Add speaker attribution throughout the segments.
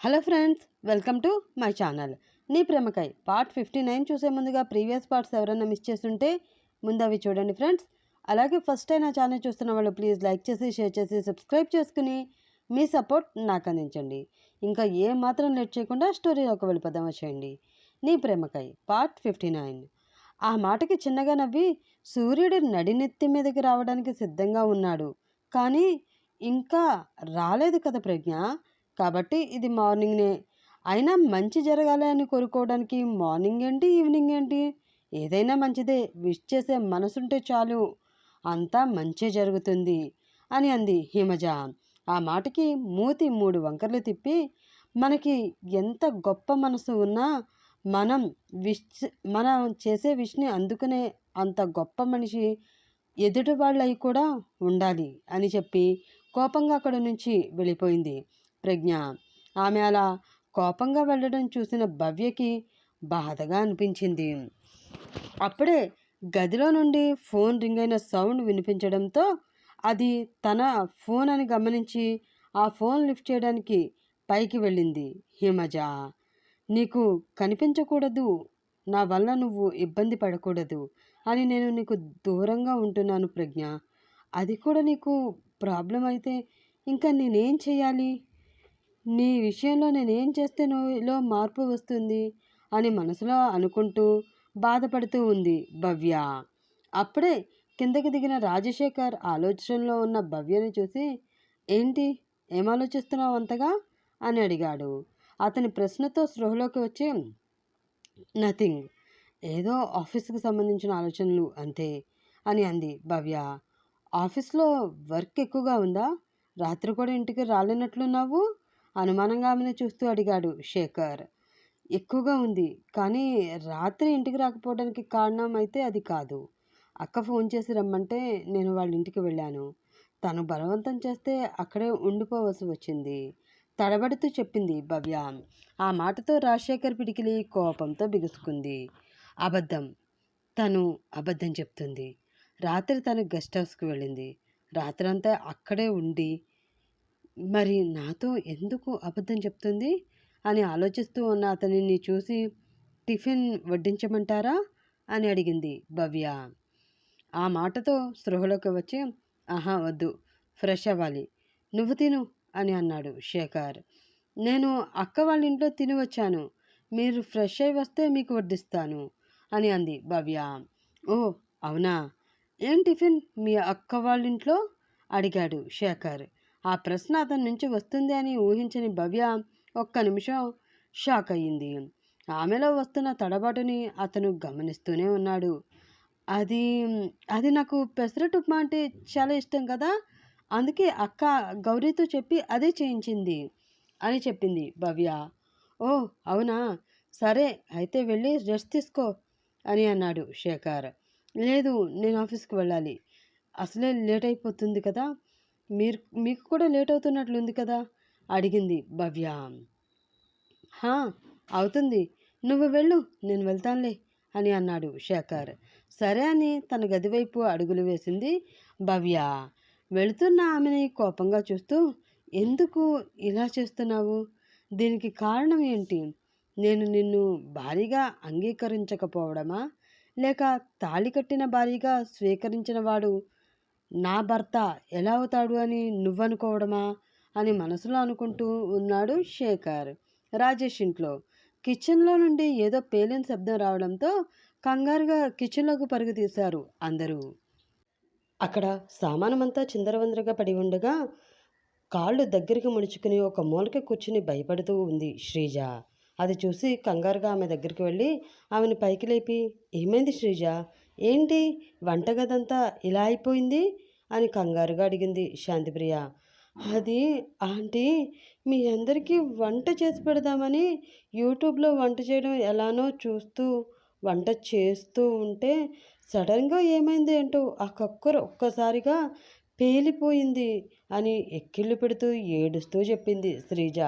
Speaker 1: Hello friends welcome to my channel. నీ ప్రేమకై part fifty nine చూసే ముందుగా ప్రీవియస్ పార్ట్స్ ఎవరైనా మిస్ చేస్తుంటే ముందు అవి చూడండి ఫ్రెండ్స్. అలాగే ఫస్ట్ టైం నా ఛానల్ చూస్తున్న వాళ్ళు ప్లీజ్ లైక్ చేసి షేర్ చేసి సబ్స్క్రైబ్ చేసుకుని మీ సపోర్ట్ నాకు అందించండి. ఇంకా ఏ మాత్రం లేట్ చేయకుండా స్టోరీలోకి వెళ్ళిపోదాం వచ్చేయండి. నీ ప్రేమకై పార్ట్ ఫిఫ్టీ నైన్. ఆ మాటకి చిన్నగా నవ్వి సూర్యుడు నడినెత్తి మీదకి రావడానికి సిద్ధంగా ఉన్నాడు. కానీ ఇంకా రాలేదు కదా ప్రజ్ఞ? కాబట్టి ఇది మార్నింగ్నే. అయినా మంచి జరగాలి అని కోరుకోవడానికి మార్నింగ్ ఏంటి ఈవినింగ్ ఏంటి? ఏదైనా మంచిదే. విష్ చేసే మనసుంటే చాలు. అంతా మంచే జరుగుతుంది అని అంది హిమజ. ఆ మాటకి మూతి మూడు వంకర్లు తిప్పి మనకి ఎంత గొప్ప మనసు ఉన్నా మనం విష్ మనం చేసే విష్ని అందుకునే అంత గొప్ప మనిషి ఎదుటి వాళ్ళయి కూడా ఉండాలి అని చెప్పి కోపంగా అక్కడి నుంచి వెళ్ళిపోయింది. ప్రజ్ఞ. ఆమె అలా కోపంగా వెళ్ళడం చూసిన భవ్యకి బాధగా అనిపించింది. అప్పుడే గదిలో నుండి ఫోన్ రింగ్ అయిన సౌండ్ వినిపించడంతో అది తన ఫోన్ అని గమనించి ఆ ఫోన్ లిఫ్ట్ చేయడానికి పైకి వెళ్ళింది. హిమజ నీకు కనిపించకూడదు. నా వల్ల నువ్వు ఇబ్బంది పడకూడదు అని నేను నీకు దూరంగా ఉంటున్నాను ప్రజ్ఞ. అది కూడా నీకు ప్రాబ్లం అయితే ఇంకా నేనేం చేయాలి? నీ విషయంలో నేనేం చేస్తే నువ్వులో మార్పు వస్తుంది? అని మనసులో అనుకుంటూ బాధపడుతూ ఉంది భవ్య. అప్పుడే కిందకి దిగిన రాజశేఖర్ ఆలోచనలో ఉన్న భవ్యని చూసి ఏంటి? ఏం ఆలోచిస్తున్నావు అంతగా? అని అడిగాడు. అతని ప్రశ్నతో స్పృహలోకి వచ్చి నథింగ్. ఏదో ఆఫీస్కి సంబంధించిన ఆలోచనలు అంతే అని అంది భవ్య. ఆఫీస్లో వర్క్ ఎక్కువగా ఉందా? రాత్రి కూడా ఇంటికి రాలేనట్లున్నావు? అనుమానంగా ఆమెను చూస్తూ అడిగాడు శేఖర్. ఎక్కువగా ఉంది కానీ రాత్రి ఇంటికి రాకపోవడానికి కారణం అయితే అది కాదు. అక్క ఫోన్ చేసి రమ్మంటే నేను వాళ్ళ ఇంటికి వెళ్ళాను. తను బలవంతం చేస్తే అక్కడే ఉండిపోవలసి వచ్చింది. తడబడుతూ చెప్పింది భవ్య. ఆ మాటతో రాజశేఖర్ పిడికిలి కోపంతో బిగుసుకుంది. అబద్ధం. తను అబద్ధం చెప్తుంది. రాత్రి తను గెస్ట్ హౌస్కి వెళ్ళింది. రాత్రంతా అక్కడే ఉండి మరి నాతో ఎందుకు అబద్ధం చెప్తుంది? అని ఆలోచిస్తూ ఉన్న అతనిని చూసి టిఫిన్ వడ్డించమంటారా? అని అడిగింది భవ్య. ఆ మాటతో స్పృహలోకి వచ్చి ఆహా వద్దు ఫ్రెష్ అవ్వాలి. నువ్వు తిను అని అన్నాడు శేఖర్. నేను అక్క వాళ్ళ ఇంట్లో తిని వచ్చాను. మీరు ఫ్రెష్ అయి వస్తే మీకు వడ్డిస్తాను అని అంది భవ్య. ఓ అవునా? ఏం టిఫిన్ మీ అక్క వాళ్ళ ఇంట్లో? అడిగాడు శేఖర్. ఆ ప్రశ్న అతని నుంచి వస్తుంది అని ఊహించని భవ్య ఒక్క నిమిషం షాక్ అయ్యింది. ఆమెలో వస్తున్న తడబాటుని అతను గమనిస్తూనే ఉన్నాడు. అది అది నాకు పెసరట్ ఉప్మా అంటే చాలా ఇష్టం కదా? అందుకే అక్క గౌరీతో చెప్పి అదే చేయించింది అని చెప్పింది భవ్య. ఓ అవునా? సరే అయితే వెళ్ళి రెస్ట్ తీసుకో అని అన్నాడు శేఖర్. లేదు నేను ఆఫీస్కి వెళ్ళాలి. అసలే లేట్ అయిపోతుంది కదా? మీరు మీకు కూడా లేట్ అవుతున్నట్లుంది కదా? అడిగింది భవ్య. హా అవుతుంది. నువ్వు వెళ్ళు నేను వెళ్తానులే అని అన్నాడు శేఖర్. సరే అని తన గదివైపు అడుగులు వేసింది భవ్య. వెళుతున్న ఆమెని కోపంగా చూస్తూ ఎందుకు ఇలా చేస్తున్నావు? దీనికి కారణం ఏంటి? నేను నిన్ను భారీగా అంగీకరించకపోవడమా? లేక తాళి కట్టిన భారీగా స్వీకరించిన వాడు నా భర్త ఎలా అవుతాడు అని నువ్వనుకోవడమా? అని మనసులో అనుకుంటూ ఉన్నాడు శేఖర్. రాజేష్ ఇంట్లో. కిచెన్లో నుండి ఏదో పేలిన శబ్దం రావడంతో కంగారుగా కిచెన్లోకి పరుగు తీశారు అందరూ. అక్కడ సామానమంతా చిందరవందరగా పడి ఉండగా కాళ్ళు దగ్గరికి ముడుచుకుని ఒక మూలకి కూర్చుని భయపడుతూ ఉంది శ్రీజ. అది చూసి కంగారుగా ఆమె దగ్గరికి వెళ్ళి ఆమెను పైకి లేపి ఏమైంది శ్రీజ? ఏంటి వంటగదంతా ఇలా అయిపోయింది? అని కంగారుగా అడిగింది శాంతిప్రియ. అది ఆంటీ మీ అందరికీ వంట చేసి పెడదామని యూట్యూబ్లో వంట చేయడం ఎలానో చూస్తూ వంట చేస్తూ ఉంటే సడన్గా ఏమైంది ఏంటో ఆ కుక్కర్ ఒక్కసారిగా పేలిపోయింది అని ఎక్కిళ్ళు పెడుతూ ఏడుస్తూ చెప్పింది శ్రీజ.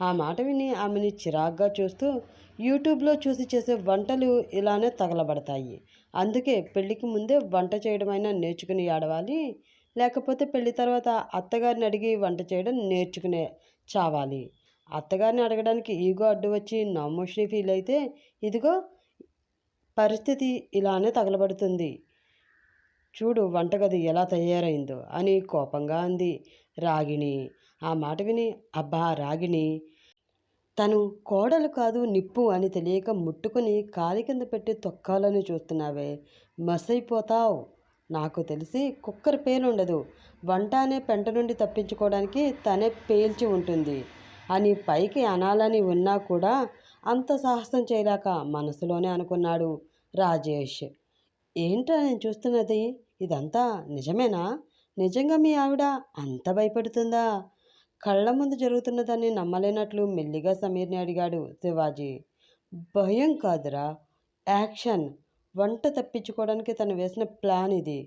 Speaker 1: ఆ మాట విని ఆమెని చిరాగ్గా చూస్తూ యూట్యూబ్లో చూసి చేసే వంటలు ఇలానే తగలబడతాయి. అందుకే పెళ్ళికి ముందే వంట చేయడమైనా నేర్చుకుని ఆడవాలి. లేకపోతే పెళ్ళి తర్వాత అత్తగారిని అడిగి వంట చేయడం నేర్చుకునే చావాలి. అత్తగారిని అడగడానికి ఈగో అడ్డు వచ్చి నామోషి ఫీల్ అయితే ఇదిగో పరిస్థితి ఇలానే తగలబడుతుంది. చూడు వంటగది ఎలా తయారైందో అని కోపంగా అంది రాగిణి. ఆ మాట విని అబ్బా రాగిణి తను కోడలు కాదు నిప్పు అని తెలియక ముట్టుకుని కాలి కింద పెట్టి తొక్కాలని చూస్తున్నావే. మసైపోతావు. నాకు తెలిసి కుక్కర్ పేలుండదు. వంట అనే పెంట నుండి తప్పించుకోవడానికి తనే పేల్చి ఉంటుంది. అని పైకి అనాలని ఉన్నా కూడా అంత సాహసం చేయలేక మనసులోనే అనుకున్నాడు రాజేష్. ఏంట్రా నేను చూస్తున్నది? ఇదంతా నిజమేనా? నిజంగా మీ ఆవిడ అంత భయపడుతుందా? కళ్ళ ముందు జరుగుతున్నదాన్ని నమ్మలేనట్లు మెల్లిగా సమీర్ని అడిగాడు శివాజీ. భయం కాదురా. యాక్షన్. వంట తప్పించుకోవడానికి తను వేసిన ప్లాన్ ఇది.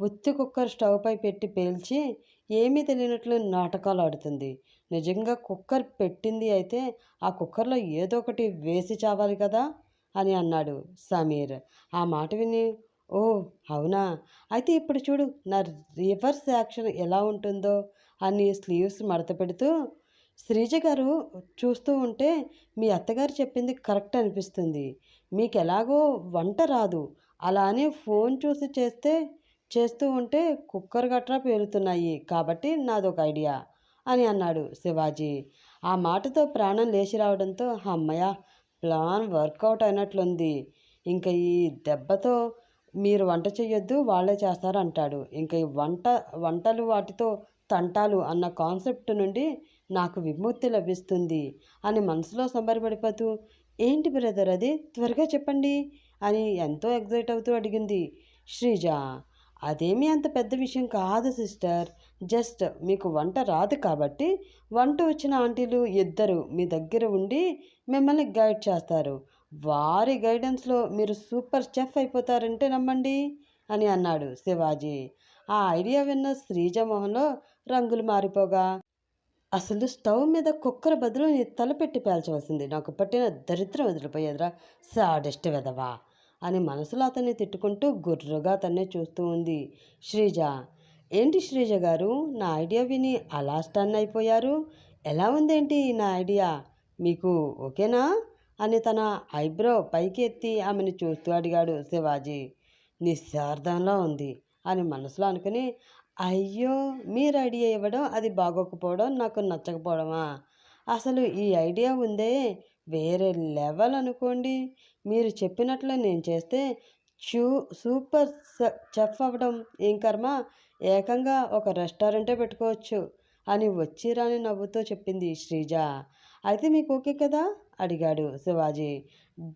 Speaker 1: ఉత్తి కుక్కర్ స్టవ్పై పెట్టి పేల్చి ఏమీ తెలియనట్లు నాటకాలు ఆడుతుంది. నిజంగా కుక్కర్ పెట్టింది అయితే ఆ కుక్కర్లో ఏదో ఒకటి వేసి చావాలి కదా? అని అన్నాడు సమీర్. ఆ మాట విని ఓ అవునా. అయితే ఇప్పుడు చూడు నా రివర్స్ యాక్షన్ ఎలా ఉంటుందో. అని స్లీవ్స్ మడత పెడుతూ శ్రీజ గారు చూస్తూ ఉంటే మీ అత్తగారు చెప్పింది కరెక్ట్ అనిపిస్తుంది. మీకు ఎలాగో వంట రాదు. అలానే ఫోన్ చూసి చేస్తే చేస్తూ ఉంటే కుక్కర్ గట్రా పేలుతున్నాయి. కాబట్టి నాదొక ఐడియా అని అన్నాడు శివాజీ. ఆ మాటతో ప్రాణం లేచి రావడంతో అమ్మయ్య ప్లాన్ వర్కౌట్ అయినట్లుంది. ఇంకా ఈ దెబ్బతో మీరు వంట చేయొద్దు వాళ్ళే చేస్తారు అంటాడు ఇంకా ఈ వంట వంటలు వాటితో తంటాలు అన్న కాన్సెప్ట్ నుండి నాకు విముక్తి లభిస్తుంది అని మనసులో సంబరపడిపోతూ ఏంటి బ్రదర్ అది? త్వరగా చెప్పండి అని ఎంతో ఎగ్జైట్ అవుతూ అడిగింది. శ్రీజ అదేమీ అంత పెద్ద విషయం కాదు సిస్టర్. జస్ట్ మీకు వంట రాదు కాబట్టి వంట వచ్చిన ఆంటీలు ఇద్దరు మీ దగ్గర ఉండి మిమ్మల్ని గైడ్ చేస్తారు. వారి గైడెన్స్లో మీరు సూపర్ చెఫ్ అయిపోతారంటే నమ్మండి అని అన్నాడు శివాజీ. ఆ ఐడియా విన్న శ్రీజ మొహంలో రంగులు మారిపోగా అసలు స్టవ్ మీద కుక్కర బదులు నీ తలపెట్టి పేల్చవలసింది. నాకు పట్టిన దరిద్రం వదిలిపోయేదిరా సాడెస్ట్ వెదవా అని మనసులో అతన్ని తిట్టుకుంటూ గుర్రుగా అతన్నే చూస్తూ ఉంది శ్రీజ. ఏంటి శ్రీజ గారు? నా ఐడియా విని అలా స్టన్ అయిపోయారు. ఎలా ఉందేంటి నా ఐడియా? మీకు ఓకేనా? అని తన ఐబ్రో పైకి ఎత్తి ఆమెను చూస్తూ అడిగాడు శివాజీ. నిశ్చార్థంలో ఉంది అని మనసులో అనుకుని అయ్యో! మీరు ఐడియా ఇవ్వడం అది బాగోకపోవడం నాకు నచ్చకపోవడమా? అసలు ఈ ఐడియా ఉందే వేరే లెవెల్ అనుకోండి. మీరు చెప్పినట్లు నేను చేస్తే చూ సూపర్ చెఫ్ అవ్వడం ఏం కర్మ? ఏకంగా ఒక రెస్టారెంటే పెట్టుకోవచ్చు అని వచ్చి రాని నవ్వుతో చెప్పింది శ్రీజ. అయితే మీకు ఓకే కదా? అడిగాడు శివాజీ.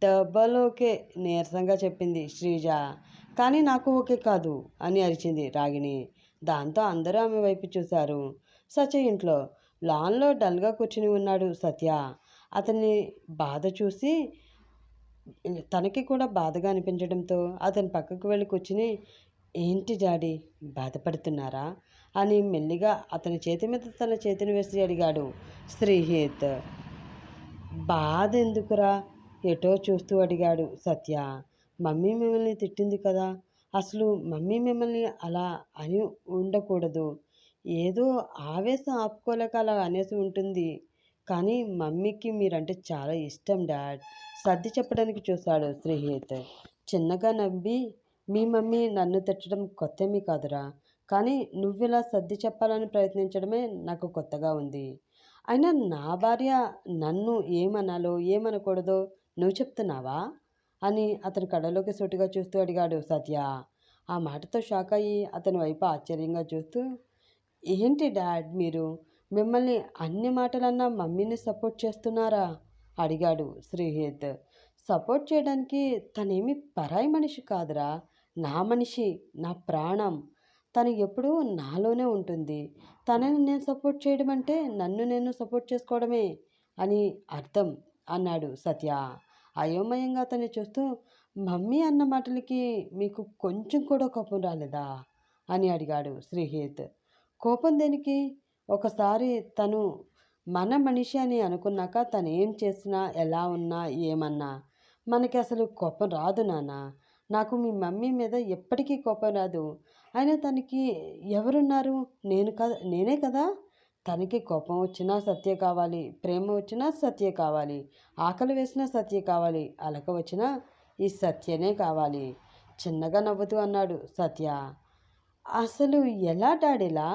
Speaker 1: డబ్బల్ ఓకే నీరసంగా చెప్పింది శ్రీజ. కానీ నాకు ఓకే కాదు అని అరిచింది రాగిణి. దాంతో అందరూ ఆమె వైపు చూశారు. సత్య ఇంట్లో లాన్లో డల్గా కూర్చుని ఉన్నాడు సత్య. అతన్ని బాధ చూసి తనకి కూడా బాధగా అనిపించడంతో అతని పక్కకు వెళ్ళి కూర్చుని ఏంటి డాడీ బాధపడుతున్నారా? అని మెల్లిగా అతని చేతి మీద తన చేతిని వేసి అడిగాడు శ్రీహిత్. బాధ ఎందుకురా ఎటో చూస్తూ అడిగాడు సత్య. మమ్మీ మిమ్మల్ని తిట్టింది కదా! అసలు మమ్మీ మిమ్మల్ని అలా అని ఉండకూడదు. ఏదో ఆవేశం ఆపుకోలేక అలా అనేసి ఉంటుంది. కానీ మమ్మీకి మీరంటే చాలా ఇష్టం డాడ్. సర్ది చెప్పడానికి చూశాడు శ్రీహిత్ చిన్నగా నవ్వి మీ మమ్మీ నన్ను తిట్టడం కొత్తమీ కాదురా. కానీ నువ్విలా సర్ది చెప్పాలని ప్రయత్నించడమే నాకు కొత్తగా ఉంది. అయినా నా భార్య నన్ను ఏమనాలో ఏమనకూడదో నువ్వు చెప్తున్నావా? అని అతని కళ్ళలోకి సూటిగా చూస్తూ అడిగాడు సత్య ఆ మాటతో షాక్ అయ్యి అతని వైపు ఆశ్చర్యంగా చూస్తూ ఏంటి డాడ్ మీరు? మిమ్మల్ని అన్ని మాటలన్నా మమ్మీని సపోర్ట్ చేస్తున్నారా? అడిగాడు శ్రీహిత్. సపోర్ట్ చేయడానికి తనేమి పరాయి మనిషి కాదురా. నా మనిషి నా ప్రాణం. తను ఎప్పుడూ నాలోనే ఉంటుంది. తనని నేను సపోర్ట్ చేయడం అంటే నన్ను నేను సపోర్ట్ చేసుకోవడమే అని అర్థం అన్నాడు సత్య. అయోమయంగా అతన్ని చూస్తూ మమ్మీ అన్న మాటలకి మీకు కొంచెం కూడా కోపం రాలేదా? అని అడిగాడు శ్రీహిత్. కోపం దేనికి? ఒకసారి తను మన మనిషి అని అనుకున్నాక తను ఏం చేసినా ఎలా ఉన్నా ఏమన్నా మనకి అసలు కోపం రాదు నాన్న. నాకు మీ మమ్మీ మీద ఎప్పటికీ కోపం రాదు. అయినా తనకి ఎవరున్నారు? నేను కదా నేనే కదా? తనకి కోపం వచ్చినా సత్య కావాలి ప్రేమ వచ్చినా సత్య కావాలి ఆకలి వేసినా సత్య కావాలి అలక వచ్చినా ఈ సత్యనే కావాలి. చిన్నగా నవ్వుతూ అన్నాడు సత్య. అసలు ఎలా డాడీలా?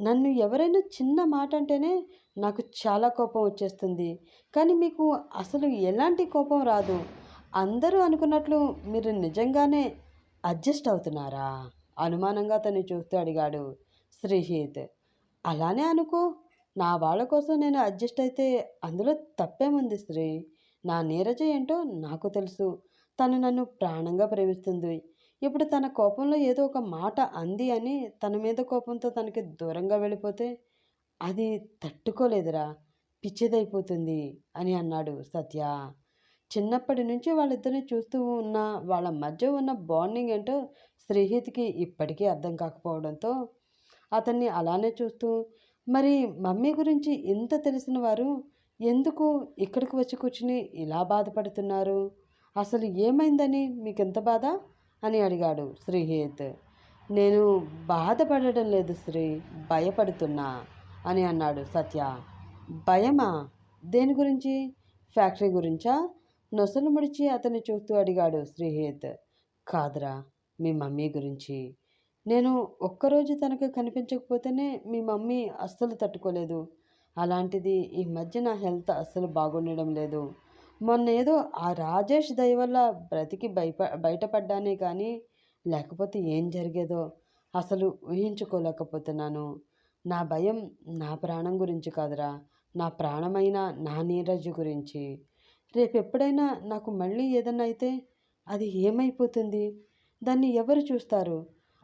Speaker 1: నన్ను ఎవరైనా చిన్న మాట అంటేనే నాకు చాలా కోపం వచ్చేస్తుంది. కానీ మీకు అసలు ఎలాంటి కోపం రాదు. అందరూ అనుకున్నట్లు మీరు నిజంగానే అడ్జస్ట్ అవుతున్నారా? అనుమానంగా తను చూస్తూ అడిగాడు శ్రీహిత్. అలానే అనుకో. నా వాళ్ళ కోసం నేను అడ్జస్ట్ అయితే అందులో తప్పేముంది శ్రీ? నా నీరజ ఏంటో నాకు తెలుసు. తను నన్ను ప్రాణంగా ప్రేమిస్తుంది. ఇప్పుడు తన కోపంలో ఏదో ఒక మాట అంది అని తన మీద కోపంతో తనకి దూరంగా వెళ్ళిపోతే అది తట్టుకోలేదురా. పిచ్చిదైపోతుంది అని అన్నాడు సత్య. చిన్నప్పటి నుంచి వాళ్ళిద్దరిని చూస్తూ ఉన్న వాళ్ళ మధ్య ఉన్న బాండింగ్ ఏంటో శ్రీహిత్కి ఇప్పటికీ అర్థం కాకపోవడంతో అతన్ని అలానే చూస్తూ మరి మమ్మీ గురించి ఇంత తెలిసిన వారు ఎందుకు ఇక్కడికి వచ్చి కూర్చుని ఇలా బాధపడుతున్నారు? అసలు ఏమైందని మీకు ఎంత బాధ? అని అడిగాడు శ్రీహిత్. నేను బాధపడడం లేదు శ్రీ భయపడుతున్నా అని అన్నాడు సత్య. భయమా? దేని గురించి? ఫ్యాక్టరీ గురించా? నొసలు ముడిచి అతన్ని చూస్తూ అడిగాడు శ్రీహిత్. కాదురా మీ మమ్మీ గురించి. నేను ఒక్కరోజు తనకు కనిపించకపోతేనే మీ మమ్మీ అస్సలు తట్టుకోలేదు. అలాంటిది ఈ మధ్య నా హెల్త్ అస్సలు బాగుండడం లేదు. మొన్న ఏదో ఆ రాజేష్ దయ వల్ల బ్రతికి బయప బయటపడ్డానే కానీ లేకపోతే ఏం జరిగేదో అసలు ఊహించుకోలేకపోతున్నాను. నా భయం నా ప్రాణం గురించి కాదురా. నా ప్రాణమైన నా నీరజ్ గురించి. రేపు ఎప్పుడైనా నాకు మళ్ళీ ఏదన్నా అయితే అది ఏమైపోతుంది? దాన్ని ఎవరు చూస్తారు?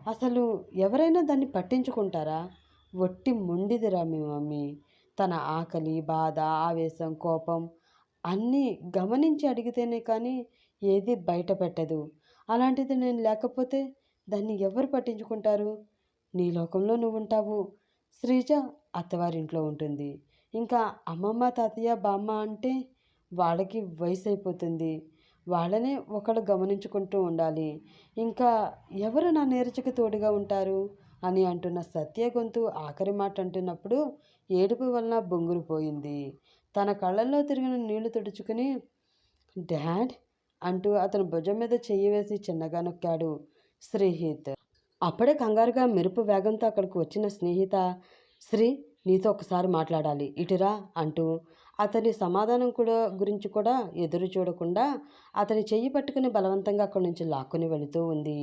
Speaker 1: అసలు ఎవరైనా దాన్ని పట్టించుకుంటారా? ఒట్టి మొండిదిరా మీ మమ్మీ. తన ఆకలి బాధ ఆవేశం కోపం అన్నీ గమనించి అడిగితేనే కానీ ఏది బయట పెట్టదు. అలాంటిది నేను లేకపోతే దాన్ని ఎవరు పట్టించుకుంటారు? నీ లోకంలో నువ్వు ఉంటావు శ్రీజ అత్తవారింట్లో ఉంటుంది. ఇంకా అమ్మమ్మ తాతయ్య బామ్మ అంటే వాళ్ళకి వయసు అయిపోతుంది వాళ్ళనే ఒకడు గమనించుకుంటూ ఉండాలి. ఇంకా ఎవరు నా నేర్చుకు తోడుగా ఉంటారు? అని అంటున్న సత్య గొంతు ఆఖరి మాట అంటున్నప్పుడు ఏడుపు వలన బొంగురు పోయింది. తన కళ్ళల్లో తిరిగిన నీళ్ళు తుడుచుకుని డాడ్ అంటూ అతను భుజం మీద చెయ్యి వేసి చిన్నగా నొక్కాడు శ్రీహిత్. అప్పుడే కంగారుగా మెరుపు వేగంతో అక్కడికి వచ్చిన స్నేహిత శ్రీ నీతో ఒకసారి మాట్లాడాలి. ఇటురా అంటూ అతని సమాధానం కూడా గురించి కూడా ఎదురు చూడకుండా అతని చెయ్యి పట్టుకుని బలవంతంగా అక్కడి నుంచి లాక్కుని వెళుతూ ఉంది.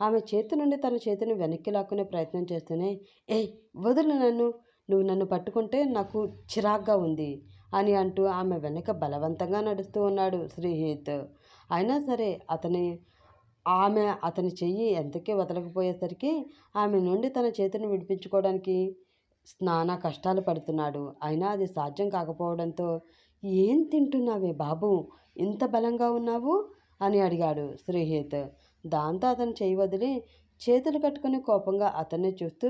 Speaker 1: ఆమె చేతి నుండి తన చేతిని వెనక్కి లాక్కునే ప్రయత్నం చేస్తూనే ఏయ్ వదులు నన్ను. నువ్వు నన్ను పట్టుకుంటే నాకు చిరాగ్గా ఉంది అని అంటూ ఆమె వెనక బలవంతంగా నడుస్తూ ఉన్నాడు శ్రీహిత్. అయినా సరే అతని ఆమె అతని చెయ్యి ఎంతకీ వదలకపోయేసరికి ఆమె నుండి తన చేతిని విడిపించుకోవడానికి స్నాన కష్టాలు పడుతున్నాడు. అయినా అది సాధ్యం కాకపోవడంతో ఏం తింటున్నావే బాబు? ఇంత బలంగా ఉన్నావు? అని అడిగాడు శ్రీహిత్ దాంతో అతను చేయి వదిలి చేతులు కట్టుకుని కోపంగా అతన్ని చూస్తూ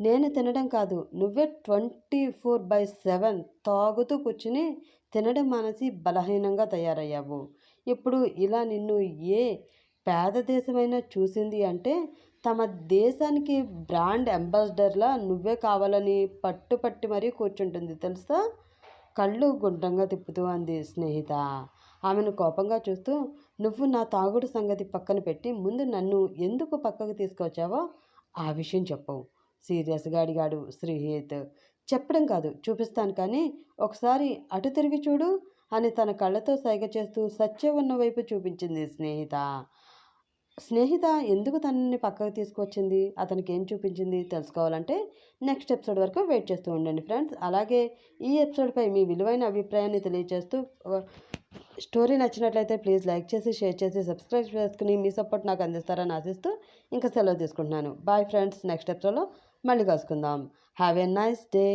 Speaker 1: నేను తినడం కాదు నువ్వే ట్వంటీ ఫోర్ బై సెవెన్ తాగుతూ కూర్చుని తినడం మానేసి బలహీనంగా తయారయ్యావు. ఇప్పుడు ఇలా నిన్ను ఏ పేద దేశమైనా చూసింది అంటే తమ దేశానికి బ్రాండ్ అంబాసిడర్లా నువ్వే కావాలని పట్టుపట్టి మరీ కూర్చుంటుంది తెలుసా? కళ్ళు గుండ్రంగా తిప్పుతూ అంది స్నేహిత. ఆమెను కోపంగా చూస్తూ నువ్వు నా తాగుడు సంగతి పక్కన పెట్టి ముందు నన్ను ఎందుకు పక్కకు తీసుకొచ్చావో ఆ విషయం చెప్పవు సీరియస్గా అడిగాడు శ్రీహిత్ చెప్పడం కాదు చూపిస్తాను కానీ ఒకసారి అటు తిరిగి చూడు అని తన కళ్ళతో సైగ చేస్తూ సత్య ఉన్న వైపు చూపించింది స్నేహిత. స్నేహిత ఎందుకు తనని పక్కకు తీసుకొచ్చింది అతనికి ఏం చూపించింది? తెలుసుకోవాలంటే నెక్స్ట్ ఎపిసోడ్ వరకు వెయిట్ చేస్తూ ఉండండి ఫ్రెండ్స్. అలాగే ఈ ఎపిసోడ్పై మీ విలువైన అభిప్రాయాన్ని తెలియజేస్తూ స్టోరీ నచ్చినట్లయితే ప్లీజ్ లైక్ చేసి షేర్ చేసి సబ్స్క్రైబ్ చేసుకుని మీ సపోర్ట్ నాకు అందిస్తారని ఆశిస్తూ ఇంకా సెలవు తీసుకుంటున్నాను. Bye friends. నెక్స్ట్ ఎపిసోడ్లో మళ్ళీ కలుసుకుందాం. Have a nice day.